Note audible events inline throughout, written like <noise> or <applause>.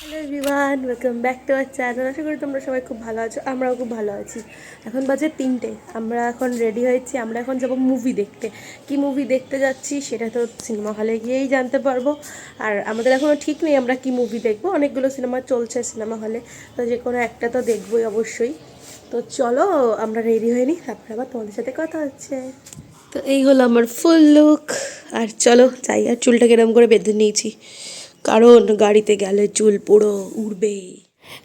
Hello everyone welcome back to our channel আশা করি তোমরা সবাই খুব ভালো আছো, আমরাও খুব ভালো আছি। এখন বাজে তিনটে, আমরা এখন রেডি হয়েছি, আমরা এখন যাব মুভি দেখতে। কি মুভি দেখতে যাচ্ছি সেটা তো সিনেমা হলে গিয়েই জানতে পারব। আর আমাদের এখনও ঠিক নেই আমরা কি মুভি দেখব, অনেকগুলো সিনেমা চলছে সিনেমা হলে তো যে কোনো একটা তো দেখবোই অবশ্যই। তো চলো, আমরা রেডি হয়ে নিই, তারপরে আবার তোমাদের সাথে কথা হচ্ছে। তো এই হলো আমার ফুল লুক আর চলো যাই, আর চুলটা কিরম করে বেঁধে নিয়েছি। কারণ গাড়িতে গেলে চুল পুরো উড়বে।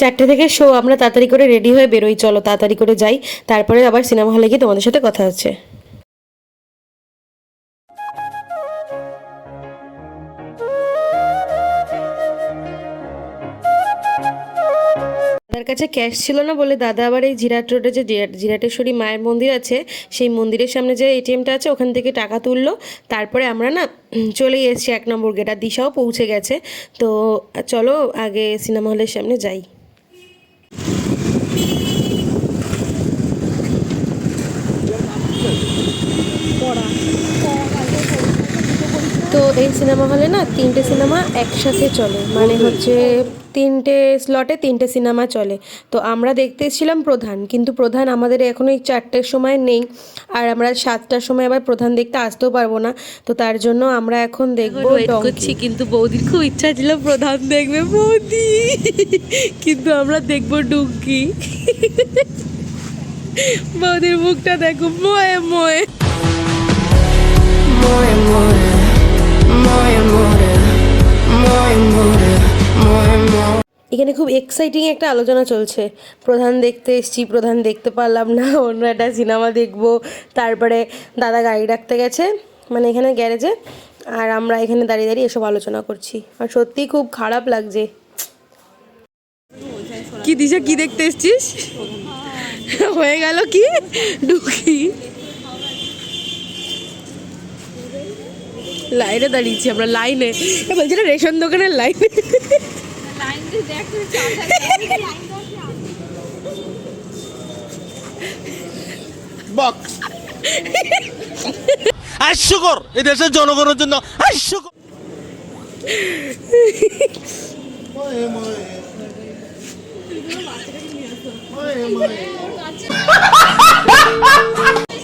চারটে থেকে শো, আমরা তাড়াতাড়ি করে রেডি হয়ে বেরোই, চলো তাড়াতাড়ি করে যাই, তারপরে আবার সিনেমা হলে গিয়ে তোমাদের সাথে কথা হচ্ছে। দাদার কাছে ক্যাশ ছিল না বলে দাদা আবার এই জিরাট রোডে যে জিরাটেশ্বরী মায়ের মন্দির আছে সেই মন্দিরের সামনে যে এটিএমটা আছে ওখান থেকে টাকা তুললো। তারপরে আমরা না উম, চলে এসেছি এক নম্বর গেট আর দিশাও পৌঁছে গেছে। তো চলো আগে সিনেমা হলের সামনে যাই। তো এই সিনেমা হলে না তিনটে সিনেমা একসাথে চলে। মানে হচ্ছে তিনটে স্লটে তিনটে সিনেমা চলে। তো আমরা দেখতে এসেছিলাম প্রধান কিন্তু প্রধান আমাদের এখন এই চারটের সময় নেই। আর আমরা সাতটার সময় আবার প্রধান দেখতে আসতেও পারব না। তো তার জন্য আমরা এখন দেখব করছি কিন্তু বৌদির খুব ইচ্ছা ছিল প্রধান দেখবে। বৌদি! কিন্তু আমরা দেখব ডুঙ্কি বৌদির মুখটা দেখো ময়ে ময়ে। More and এখানে খুব এক্সাইটিং একটা আলোচনা চলছে। প্রধান দেখতে এসছি, প্রধান দেখতে পারলাম না, <laughs> অন্য একটা সিনেমা দেখব। তারপরে দাদা গাড়ি রাখতে গেছে মানে এখানে গ্যারেজে। আর আমরা এখানে দাঁড়িয়ে দাঁড়িয়ে এসব আলোচনা করছি। আর সত্যিই খুব খারাপ লাগছে। কি দিশা, কি দেখতে এসছিস? হয়ে গেল কি? ঢুকি। লাইনে দাঁড়িয়েছি আমরা লাইনে। বলছি না রেশন দোকানের লাইনে। বক্স হাস্যকর এই দেশের জনগণের জন্য হাস্যকর <laughs>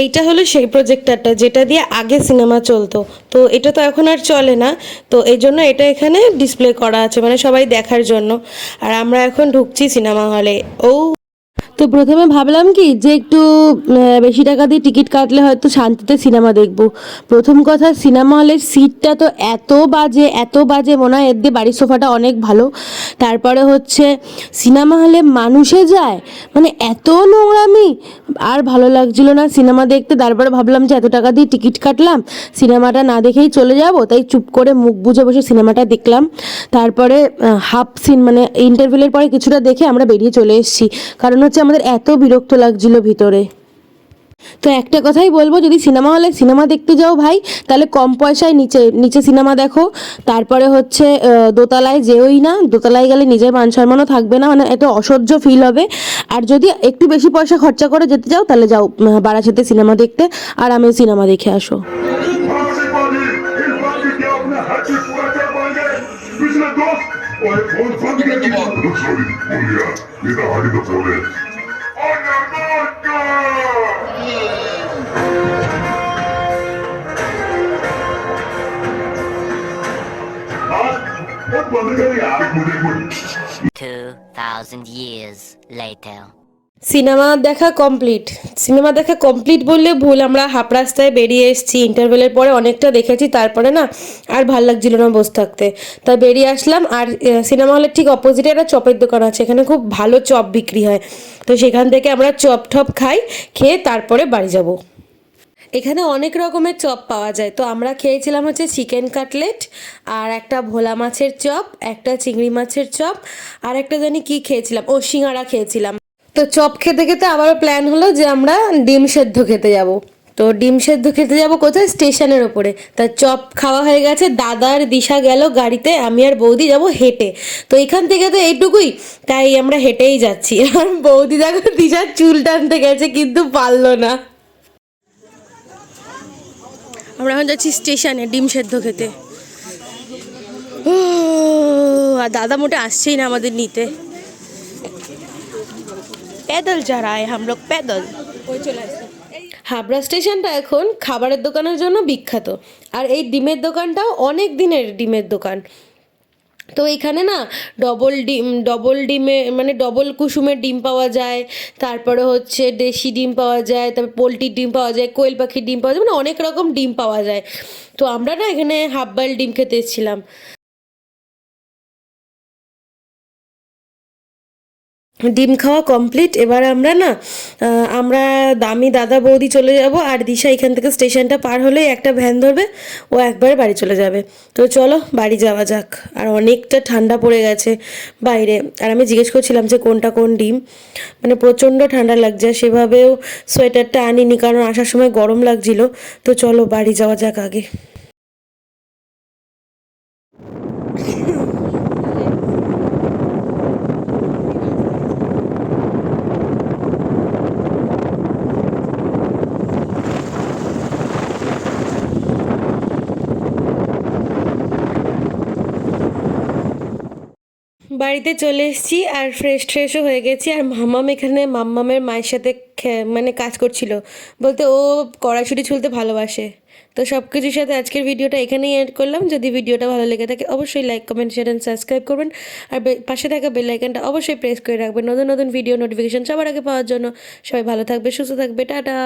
এইটা হলো সেই প্রজেক্টরটা যেটা দিয়ে আগে সিনেমা চলতো। তো এটা তো এখন আর চলে না। তো এই জন্য এটা এখানে ডিসপ্লে করা আছে মানে সবাই দেখার জন্য। আর আমরা এখন ঢুকছি সিনেমা হলে ও। তো প্রথমে ভাবলাম কি, যে একটু বেশি টাকা দিয়ে টিকিট কাটলে হয়তো শান্তিতে সিনেমা দেখব। প্রথম কথা সিনেমা হলের সিটটা তো এত বাজে এত বাজে, মনে হয় এর দিয়ে বাড়ির সোফাটা অনেক ভালো। তারপরে হচ্ছে সিনেমা হলে মানুষে যায় মানে এত নোংরামি। আর ভালো লাগছিল না সিনেমা দেখতে, তারপরে ভাবলাম যে এত টাকা দিয়ে টিকিট কাটলাম, সিনেমাটা না দেখেই চলে যাব, তাই চুপ করে মুখ বুঝে বসে সিনেমাটা দেখলাম। তারপরে হাফ সিন মানে ইন্টারভিউলের পরে কিছুটা দেখে আমরা বেরিয়ে চলে এসেছি, কারণ হচ্ছে আমাদের এত বিরক্ত লাগছিল ভিতরে। তো একটা কথাই বলব যদি সিনেমা হলে সিনেমা দেখতে যাও ভাই তাহলে কম পয়সায় নিচে নিচে সিনেমা দেখো তারপরে হচ্ছে দোতলায় যেওই না দোতলায় গেলে নিজের মান সম্মানও থাকবে না মানে একটা অসহ্য ফিল হবে আর যদি একটু বেশি পয়সা খরচা করে যেতে যাও তাহলে যাও বারাসাতে সিনেমা দেখতে আর আমি সিনেমা দেখে আসো ওই ফোন ফোন সিনেমা দেখা কমপ্লিট। সিনেমা দেখা কমপ্লিট বললে ভুল, আমরা হাফ রাস্তায় বেরিয়ে এসেছি। ইন্টারভেলের পরে অনেকটা দেখেছি, তারপরে না আর ভালো লাগছিল না বসে থাকতে। তাই বেরিয়ে আসলাম, আর সিনেমা হলের ঠিক অপোজিটে একটা চপের দোকান আছে, এখানে খুব ভালো চপ বিক্রি হয়। তো সেখান থেকে আমরা চপ টপ খাই, খেয়ে তারপরে বাড়ি যাব। এখানে অনেক রকমের চপ পাওয়া যায়। তো আমরা খেয়েছিলাম হচ্ছে চিকেন কাটলেট আর একটা ভোলা মাছের চপ, একটা চিংড়ি মাছের চপ আর একটা জানি কি খেয়েছিলাম? ও সিঙ্গারা খেয়েছিলাম। তো চপ খেতে খেতে আবারও প্ল্যান হলো যে আমরা ডিম সেদ্ধ খেতে যাব। তো ডিম সেদ্ধ খেতে যাব কোথায়? স্টেশনের ওপরে। তা চপ খাওয়া হয়ে গেছে, দাদার দিশা গেল গাড়িতে, আমি আর বৌদি যাব হেঁটে। তো এখান থেকে তো এইটুকুই, তাই আমরা হেঁটেই যাচ্ছি। আর <laughs> বৌদি দেখো দিশার চুল টানতে গেছে, কিন্তু পারল না। আমরা এখন যাচ্ছি স্টেশনে, ডিম সেদ্ধ খেতে। আর দাদা মোটে আসছেই না আমাদের নিতে। প্যাদল যারা আয় আমরা প্যাদল হাবড়া স্টেশনটা এখন খাবারের দোকানের জন্য বিখ্যাত। আর এই ডিমের দোকানটাও অনেক দিনের ডিমের দোকান। তো এখানে না ডবল ডিম ডবল ডিমে মানে ডবল কুসুমের ডিম পাওয়া যায়, তারপরে হচ্ছে দেশি ডিম পাওয়া যায়, তারপর পোলট্রির ডিম পাওয়া যায়, কোয়েল পাখির ডিম পাওয়া যায় মানে অনেক রকম ডিম পাওয়া যায়। তো আমরা না এখানে হাফ বয়েল ডিম খেতে এসেছিলাম। ডিম খাওয়া কমপ্লিট এবার আমরা না আমরা দামি দাদা বৌদি চলে যাব আর দিশা এখান থেকে স্টেশনটা পার হলেই একটা ভ্যান ধরবে, ও একবারে বাড়ি চলে যাবে। তো চলো, বাড়ি যাওয়া যাক। আর অনেকটা ঠান্ডা পড়ে গেছে বাইরে। আর আমি জিজ্ঞেস করছিলাম যে কোনটা কোন ডিম। মানে প্রচণ্ড ঠান্ডা লাগছে সেভাবেও সোয়েটারটা আনিনি, কারণ আসার সময় গরম লাগছিল। তো চলো, বাড়ি যাওয়া যাক আগে। বাড়িতে চলে এসেছি আর ফ্রেশ ট্রেশও হয়ে গেছি। আর মাম্মাম এখানে, মাম্মামের মায়ের সাথে মানে কাজ করছিল। বলতে ও কড়াইশুটি ছুলতে ভালোবাসে। তো সব কিছুর সাথে আজকের ভিডিওটা এখানেই এড করলাম। যদি ভিডিওটা ভালো লেগে থাকে, অবশ্যই like comment share and subscribe করবেন। আর পাশে থাকা বেল অবশ্যই প্রেস করে রাখবেন। নতুন নতুন ভিডিও নোটিফিকেশন সবার আগে পাওয়ার জন্য। সবাই ভালো থাকবে, সুস্থ থাকবে, টাটা!